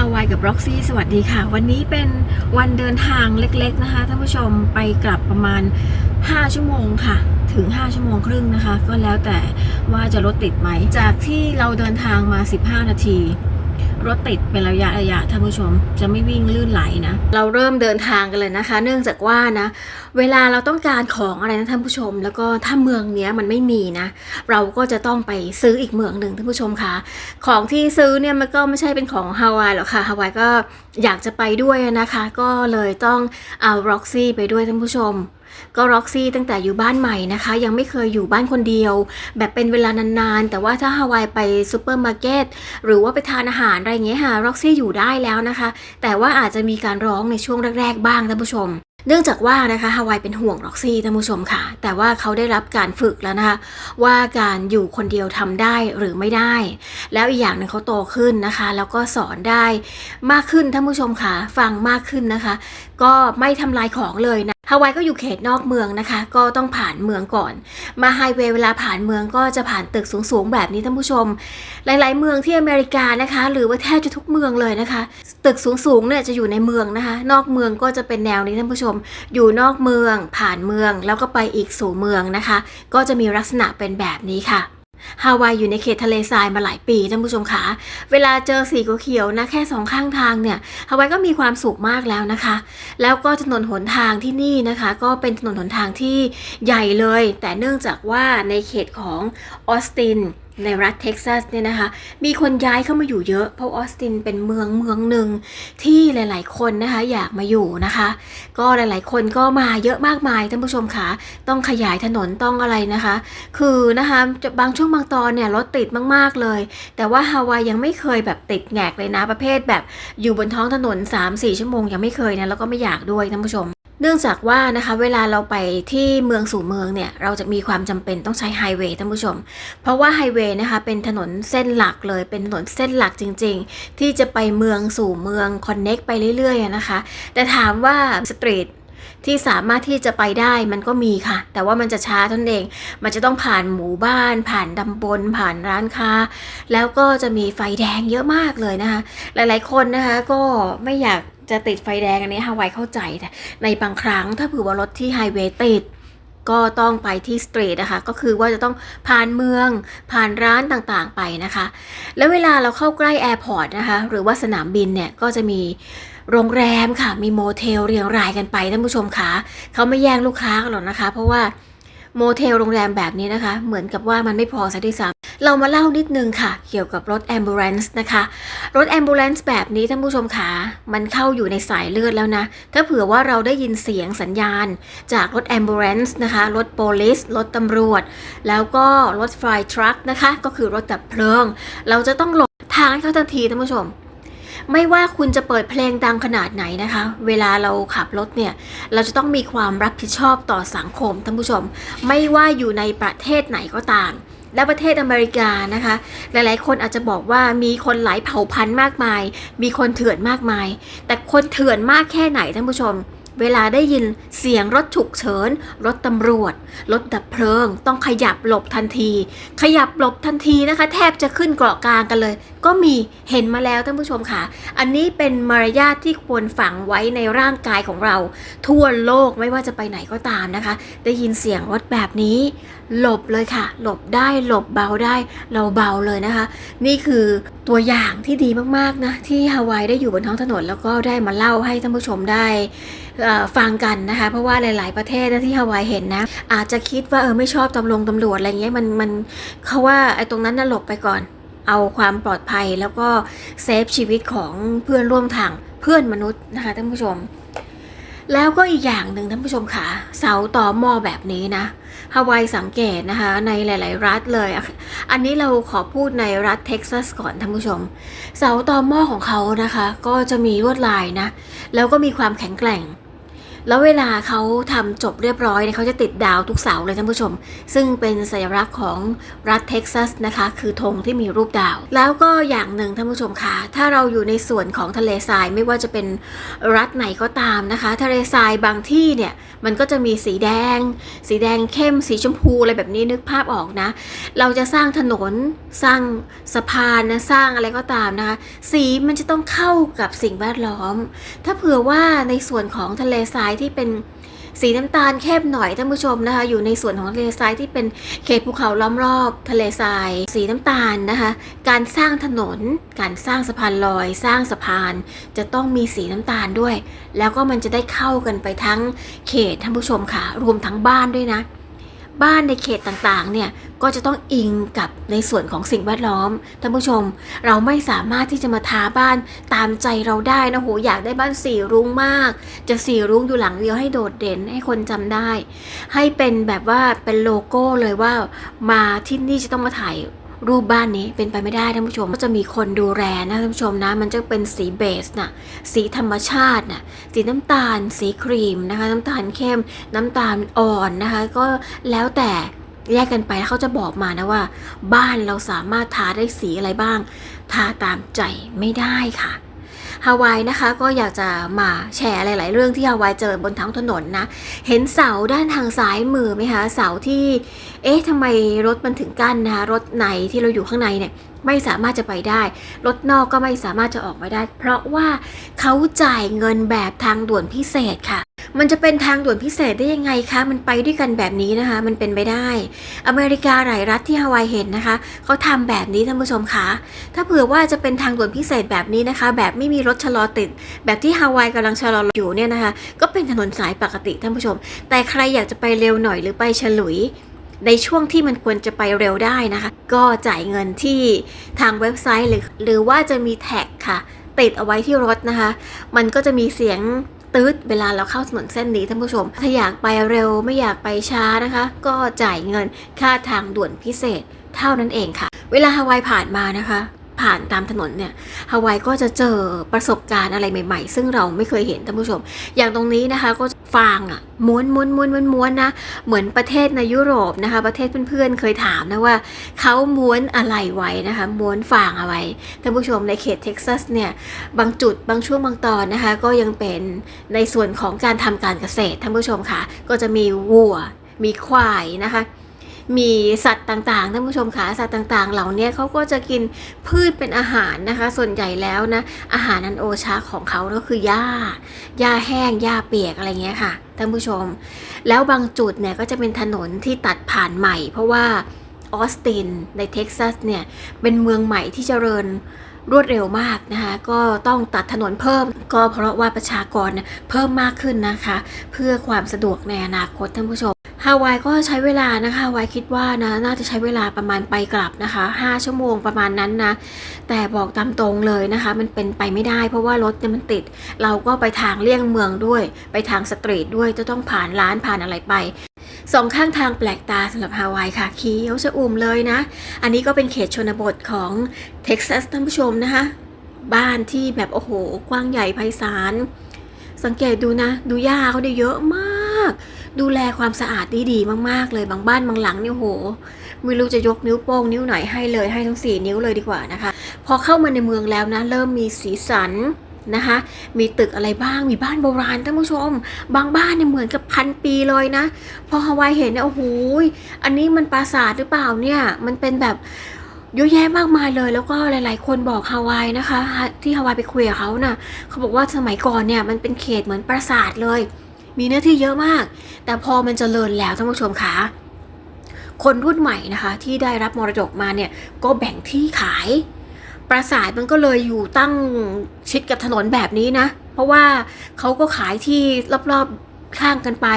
าวายกับร็อกซี่สวัสดีค่ะ วันนี้เป็นวันเดินทางเล็กๆนะคะท่านผู้ชมไปกลับประมาณ 5 ชั่วโมงค่ะ ถึง 5 ชั่วโมงครึ่งนะคะ ก็แล้วแต่ว่าจะรถติดไหม จากที่เราเดินทางมา 15 นาที รถติดเป็นระยะระยะท่านผู้ชม จะไม่วิ่งลื่นไหลนะ เราเริ่มเดินทางกันเลยนะคะ เนื่องจากว่านะ เวลาเราต้องการของอะไรนะท่านผู้ชม แล้วก็ถ้าเมืองเนี้ยมันไม่มีนะ เราก็จะต้องไปซื้ออีกเมืองหนึ่งท่านผู้ชมคะของที่ซื้อเนี่ยมันก็ไม่ใช่เป็นของฮาวายหรอกค่ะฮาวายก็อยากจะไปด้วยนะคะ ก็เลยต้องเอาร็อกซี่ไปด้วยท่านผู้ชม ก็ร็อกซี่ตั้งแต่อยู่บ้านใหม่นะคะ ยังไม่เคยอยู่บ้านคนเดียว แบบเป็นเวลานานๆ แต่ว่าถ้าฮาวายไปซูเปอร์มาร์เก็ตหรือว่าไปทานอาหารอะไรเงี้ยค่ะร็อกซี่อยู่ได้แล้วนะคะ แต่ว่าอาจจะมีการร้องในช่วงแรกๆบ้างท่านผู้ชมเนื่องจากว่านะคะฮาวายเป็นห่วงร็อกซี่ท่านผู้ชมค่ะ แต่ว่าเขาได้รับการฝึกแล้วนะคะ ว่าการอยู่คนเดียวทำได้หรือไม่ได้ แล้วอีกอย่างหนึ่งเขาโตขึ้นนะคะ แล้วก็สอนได้มากขึ้นท่านผู้ชมค่ะ ฟังมากขึ้นนะคะ ก็ไม่ทำลายของเลยนะ ฮาวายก็อยู่เขตนอกเมืองนะคะ ก็ต้องผ่านเมืองก่อน มาไฮเวย์เวลาผ่านเมืองก็จะผ่านตึกสูงๆแบบนี้ท่านผู้ชม หลายๆ เมืองที่อเมริกานะคะ หรือว่าแทบจะทุกเมืองเลยนะคะ ตึกสูงๆเนี่ยจะอยู่ในเมืองนะคะ นอกเมืองก็จะเป็นแนวนี้ท่านผู้ชม อยู่นอกเมืองผ่านเมืองแล้วก็ไปอีกสู่เมืองนะคะ ก็จะมีลักษณะเป็นแบบนี้ค่ะ ฮาวายอยู่ในเขตทะเลทรายมาหลายปีท่านผู้ชมคะเวลาเจอสีเขียวนะแค่สองข้างทางเนี่ยฮาวายก็มีความสุขมากแล้วนะคะ แล้วก็ถนนหนทางที่นี่นะคะ ก็เป็นถนนหนทางที่ใหญ่เลย แต่เนื่องจากว่าในเขตของออสติน ในรัฐเท็กซัสเนี่ยนะคะ มีคนย้ายเข้ามาอยู่เยอะ เพราะออสตินเป็นเมืองเมืองหนึ่งที่หลาย ๆ คนนะคะอยากมาอยู่นะคะ ก็หลาย ๆ คนก็มาเยอะมากมายท่านผู้ชมคะต้องขยายถนนต้องอะไรนะคะ คือนะคะจะบางช่วงบางตอนเนี่ยรถติดมาก ๆ เลย แต่ว่าฮาวายยังไม่เคยแบบติดแงกเลยนะประเภทแบบอยู่บนท้องถนน 3-4 ชั่วโมงยังไม่เคยนะแล้วก็ไม่อยากด้วยท่านผู้ชม เนื่องจากว่านะคะเวลาเราไปที่เมืองสู่เมืองเนี่ยเราจะมีความจำเป็นต้องใช้ไฮเวย์ท่านผู้ชม เพราะว่าไฮเวย์นะคะเป็นถนนเส้นหลักเลยเป็นถนนเส้นหลักจริง ๆ ที่จะไปเมืองสู่เมืองคอนเน็กไปเรื่อยๆนะคะ แต่ถามว่าสตรีทที่สามารถที่จะไปได้มันก็มีค่ะ แต่ว่ามันจะช้าท่านั้นเอง มันจะต้องผ่านหมู่บ้าน ผ่านตำบลผ่านร้านค้า แล้วก็จะมีไฟแดงเยอะมากเลยนะคะ หลายๆคนนะคะก็ไม่อยาก จะติดไฟแดงอันนี้ฮาวายเข้าใจแต่ในบางครั้งถ้าเผื่อว่ารถที่ไฮเวย์ติดก็ต้องไปที่สตรีทนะคะก็คือว่าจะต้องผ่านเมืองผ่านร้านต่างๆไปนะคะ แล้วเวลาเราเข้าใกล้แอร์พอร์ตนะคะหรือว่าสนามบินเนี่ยก็จะมีโรงแรมค่ะ มีโมเทลเรียงรายกันไปท่านผู้ชมคะเขาไม่แย่งลูกค้ากันหรอกนะคะ เพราะว่าโมเทลโรงแรมแบบนี้นะคะ เหมือนกับว่ามันไม่พอซะด้วยซ้ำเรามาเล่านิดนึงค่ะ เกี่ยวกับรถ ambulance นะคะ รถ ambulance แบบนี้ท่านผู้ชมคะมันเข้าอยู่ในสายเลือดแล้วนะ ถ้าเผื่อว่าเราได้ยินเสียงสัญญาณ จากรถ ambulance นะคะ รถ police รถตำรวจ แล้วก็รถ fire truck นะคะ ก็คือรถดับเพลิง เราจะต้องหลบทางให้เขาทันทีท่านผู้ชมไม่ว่าคุณจะเปิดเพลงดังขนาดไหนนะคะ เวลาเราขับรถเนี่ย เราจะต้องมีความรับผิดชอบต่อสังคมท่านผู้ชม ไม่ว่าอยู่ในประเทศไหนก็ตาม และประเทศอเมริกานะคะ หลายๆ คนอาจจะบอกว่ามีคนหลายเผ่าพันธุ์มากมาย มีคนเถื่อนมากมาย แต่คนเถื่อนมากแค่ไหนท่านผู้ชม เวลาได้ยินเสียงรถฉุกเฉิน รถตำรวจ รถดับเพลิง ต้องขยับหลบทันที ขยับหลบทันทีนะคะ แทบจะขึ้นเกาะกลางกันเลย ก็มีเห็นมาแล้วท่านผู้ชมค่ะ อันนี้เป็นมารยาทที่ควรฝังไว้ในร่างกายของเรา ทั่วโลกไม่ว่าจะไปไหนก็ตามนะคะ ได้ยินเสียงรถแบบนี้ หลบเลยค่ะ หลบได้หลบเบาได้เราเบาเลยนะคะ นี่คือตัวอย่างที่ดีมากๆนะที่ฮาวายได้อยู่บนท้องถนนแล้วก็ได้มาเล่าให้ท่านผู้ชมได้ฟังกันนะคะ เพราะว่าหลาย ๆ ประเทศนะที่ฮาวายเห็นนะ อาจจะคิดว่าเออไม่ชอบตำรวจตำรวจอะไรเงี้ยมันมันเขาว่าไอ้ตรงนั้นน่ะหลบไปก่อน เอาความปลอดภัยแล้วก็เซฟชีวิตของเพื่อนร่วมทางเพื่อนมนุษย์นะคะท่านผู้ชม แล้วก็อีกอย่างหนึ่งท่านผู้ชมค่ะ เสาต่อหม้อแบบนี้นะฮาวายสังเกตนะคะ ในหลาย ๆ รัฐเลยอะอันนี้เราขอพูดในรัฐเท็กซัสก่อนท่านผู้ชม เสาต่อหม้อของเขานะคะ ก็จะมีลวดลายนะ แล้วก็มีความแข็งแกร่ง แล้วเวลาเขาทำจบเรียบร้อยเนี่ยเขาจะติดดาวทุกเสาเลยท่านผู้ชม ซึ่งเป็นสัญลักษณ์ของรัฐเท็กซัสนะคะ คือธงที่มีรูปดาว แล้วก็อย่างหนึ่งท่านผู้ชมคะถ้าเราอยู่ในส่วนของทะเลทรายไม่ว่าจะเป็นรัฐไหนก็ตามนะคะ ทะเลทรายบางที่เนี่ยมันก็จะมีสีแดง สีแดงเข้มสีชมพูอะไรแบบนี้นึกภาพออกนะ เราจะสร้างถนนสร้างสะพานนะสร้างอะไรก็ตามนะคะ สีมันจะต้องเข้ากับสิ่งแวดล้อม ถ้าเผื่อว่าในส่วนของทะเลทรายที่เป็นสีน้ำตาลแคบหน่อยท่านผู้ชมนะคะ อยู่ในส่วนของทะเลทรายที่เป็นเขตภูเขาล้อมรอบ ทะเลทราย สีน้ำตาลนะคะ การสร้างถนน การสร้างสะพานลอย สร้างสะพาน จะต้องมีสีน้ำตาลด้วย แล้วก็มันจะได้เข้ากันไปทั้งเขตท่านผู้ชมค่ะ รวมทั้งบ้านด้วยนะ บ้านในเขตต่างๆเนี่ยก็จะต้องอิงกับในส่วนของสิ่งแวดล้อมท่านผู้ชม เราไม่สามารถที่จะมาทาบ้านตามใจเราได้นะโหอยากได้บ้านสีรุ้งมาก จะสีรุ้งอยู่หลังเดียวให้โดดเด่นให้คนจำได้ ให้เป็นแบบว่าเป็นโลโก้เลยว่ามาที่นี่จะต้องมาถ่าย รูปบ้านนี้เป็นไปไม่ได้ท่านผู้ชมก็จะมีคนดูแลนะท่านผู้ชมนะมันจะเป็นสีเบสน่ะสีธรรมชาติน่ะสีน้ำตาล สีครีมนะคะ น้ำตาลเข้ม น้ำตาลอ่อนนะคะ ก็แล้วแต่แยกกันไปเขาจะบอกมานะว่า บ้านเราสามารถทาได้สีอะไรบ้าง ทาตามใจไม่ได้ค่ะฮาวายนะคะก็อยากจะมาแชร์หลาย ๆ เรื่องที่ฮาวายเจอบนท้องถนนนะ เห็นเสาด้านทางซ้ายมือไหมคะเสาที่ เอ๊ะทำไมรถมันถึงกั้นนะคะรถในที่เราอยู่ข้างในเนี่ยไม่สามารถจะไปได้ รถนอกก็ไม่สามารถจะออกไปได้ เพราะว่าเขาจ่ายเงินแบบทางด่วนพิเศษค่ะ มันจะเป็นทางด่วนพิเศษได้ยังไงคะ มันไปด้วยกันแบบนี้นะคะ มันเป็นไปได้ อเมริกาหลายรัฐที่ฮาวายเห็นนะคะ เขาทำแบบนี้ท่านผู้ชมคะ ถ้าเผื่อว่าจะเป็นทางด่วนพิเศษแบบนี้นะคะ แบบไม่มีรถชะลอติด แบบที่ฮาวายกำลังชะลออยู่เนี่ยนะคะ ก็เป็นถนนสายปกติท่านผู้ชม แต่ใครอยากจะไปเร็วหน่อยหรือไปฉลุย ในช่วงที่มันควรจะไปเร็วได้นะคะ ก็จ่ายเงินที่ทางเว็บไซต์หรือหรือว่าจะมีแท็กค่ะ ติดเอาไว้ที่รถนะคะ มันก็จะมีเสียงตืดเวลาเราเข้าถนนเส้นนี้ท่านผู้ชม ถ้าอยากไปเร็วไม่อยากไปช้านะคะ ก็จ่ายเงินค่าทางด่วนพิเศษเท่านั้นเองค่ะ เวลาฮาวายผ่านมานะคะ ผ่านตามถนนเนี่ยฮาวายก็จะเจอประสบการณ์อะไรใหม่ ๆ ซึ่งเราไม่เคยเห็นท่านผู้ชม อย่างตรงนี้นะคะก็ ฟางอะม้วนม้วนม้วนม้วนม้วนนะ เหมือนประเทศในยุโรปนะคะ ประเทศเพื่อนๆเคยถามนะว่าเขาม้วนอะไรไว้นะคะ ม้วนฟางเอาไว้ท่านผู้ชมในเขตเท็กซัสเนี่ยบางจุดบางช่วงบางตอนนะคะ ก็ยังเป็นในส่วนของการทำการเกษตรท่านผู้ชมค่ะ ก็จะมีวัว มีควายนะคะ มีสัตว์ต่างๆท่านผู้ชมคะสัตว์ต่างๆ เหล่านี้เขาก็จะกินพืชเป็นอาหารนะคะ ส่วนใหญ่แล้วนะอาหารนันโอชาของเขาก็คือหญ้าหญ้าแห้งหญ้าเปียกอะไรเงี้ยค่ะท่านผู้ชม แล้วบางจุดเนี่ยก็จะเป็นถนนที่ตัดผ่านใหม่ เพราะว่าออสตินในเท็กซัสเนี่ยเป็นเมืองใหม่ที่เจริญรวดเร็วมากนะคะ ก็ต้องตัดถนนเพิ่ม ก็เพราะว่าประชากรเนี่ยเพิ่มมากขึ้นนะคะ เพื่อความสะดวกในอนาคตท่านผู้ชม ฮาวายก็ใช้เวลานะคะวายคิดว่านะน่าจะใช้เวลาประมาณไปกลับนะคะ 5 ชั่วโมงประมาณนั้นนะ แต่บอกตามตรงเลยนะคะ มันเป็นไปไม่ได้ เพราะว่ารถเนี่ยมันติด เราก็ไปทางเลี่ยงเมืองด้วย ไปทางสตรีทด้วยจะต้องผ่านร้านผ่านอะไรไปสองข้างทางแปลกตาสำหรับฮาวายค่ะเขียวชะอุ่มเลยนะ อันนี้ก็เป็นเขตชนบทของเท็กซัสท่านผู้ชมนะคะ บ้านที่แบบโอ้โห กว้างใหญ่ไพศาลสังเกตดูนะ ดูหญ้าเขาได้เยอะมาก ดูแลความสะอาดดีดีๆมากๆ เลยบางบ้านบางหลังเนี่ยโห ไม่รู้จะยกนิ้วโป้งนิ้วไหนให้เลยให้ทั้ง 4 นิ้วเลยดีกว่านะคะ พอเข้ามาในเมืองแล้วนะเริ่มมีสีสันนะคะ มีตึกอะไรบ้าง มีบ้านโบราณท่านผู้ชม บางบ้านเนี่ยเหมือนกับพันปีเลยนะ พอฮาวายเห็นเนี่ยโอ้โห อันนี้มันปราสาทหรือเปล่าเนี่ย มันเป็นแบบเยอะแยะมากมายเลยแล้วก็หลาย ๆ คนบอกฮาวายนะคะ ที่ฮาวายไปคุยกับเขาน่ะเขาบอกว่าสมัยก่อนเนี่ยมันเป็นเขตเหมือนปราสาทเลย มีเนื้อที่เยอะมาก แต่พอมันเจริญแล้วท่านผู้ชมคะคนรุ่นใหม่นะคะ ที่ได้รับมรดกมาเนี่ยก็แบ่งที่ขาย ปราสาทมันก็เลยอยู่ตั้งชิดกับถนนแบบนี้นะ เพราะว่าเขาก็ขายที่รอบๆข้างกันไป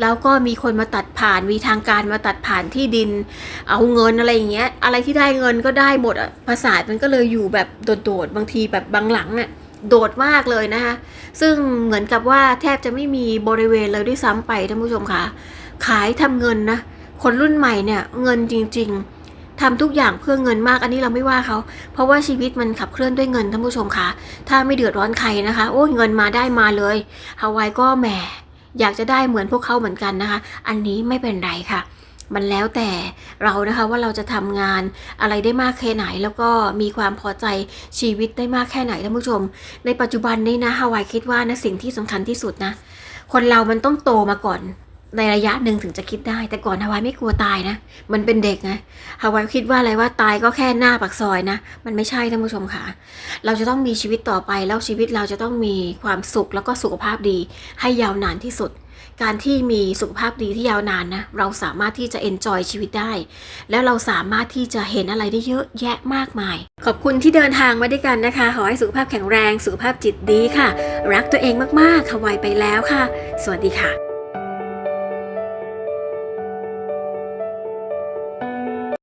แล้วก็มีคนมาตัดผ่านมีทางการมาตัดผ่านที่ดิน เอาเงินอะไรอย่างเงี้ยอะไรที่ได้เงินก็ได้หมดอะปราสาทมันก็เลยอยู่แบบโดดๆบางทีแบบบางหลังอะ โดดมากเลยนะคะ ซึ่งเหมือนกับว่าแทบจะไม่มีบริเวณเลยด้วยซ้ำไปท่านผู้ชมคะขายทำเงินนะ คนรุ่นใหม่เนี่ยเงินจริง ๆทำทุกอย่างเพื่อเงินมากอันนี้เราไม่ว่าเขา เพราะว่าชีวิตมันขับเคลื่อนด้วยเงินท่านผู้ชมคะถ้าไม่เดือดร้อนใครนะคะ โอ้เงินมาได้มาเลยฮาวายก็แหมอยากจะได้เหมือนพวกเขาเหมือนกันนะคะ อันนี้ไม่เป็นไรค่ะ มันแล้วแต่เรานะคะว่าเราจะทำงานอะไรได้มากแค่ไหน แล้วก็มีความพอใจชีวิตได้มากแค่ไหนท่านผู้ชม ในปัจจุบันนี้นะฮาวายคิดว่านะสิ่งที่สำคัญที่สุดนะ คนเรามันต้องโตมาก่อนในระยะหนึ่งถึงจะคิดได้ แต่ก่อนฮาวายไม่กลัวตายนะ มันเป็นเด็กนะฮาวายคิดว่าอะไรว่าตายก็แค่หน้าปากซอยนะ มันไม่ใช่ท่านผู้ชมค่ะ เราจะต้องมีชีวิตต่อไปแล้วชีวิตเราจะต้องมีความสุขแล้วก็สุขภาพดี ให้ยาวนานที่สุด การที่มีสุขภาพดีที่ยาวนานนะเราสามารถที่จะเอนจอยชีวิตได้ แล้วเราสามารถที่จะเห็นอะไรได้เยอะแยะมากมาย ขอบคุณที่เดินทางมาด้วยกันนะคะ ขอให้สุขภาพแข็งแรง สุขภาพจิตดีค่ะ รักตัวเองมากๆค่ะไวไปแล้วค่ะ สวัสดีค่ะ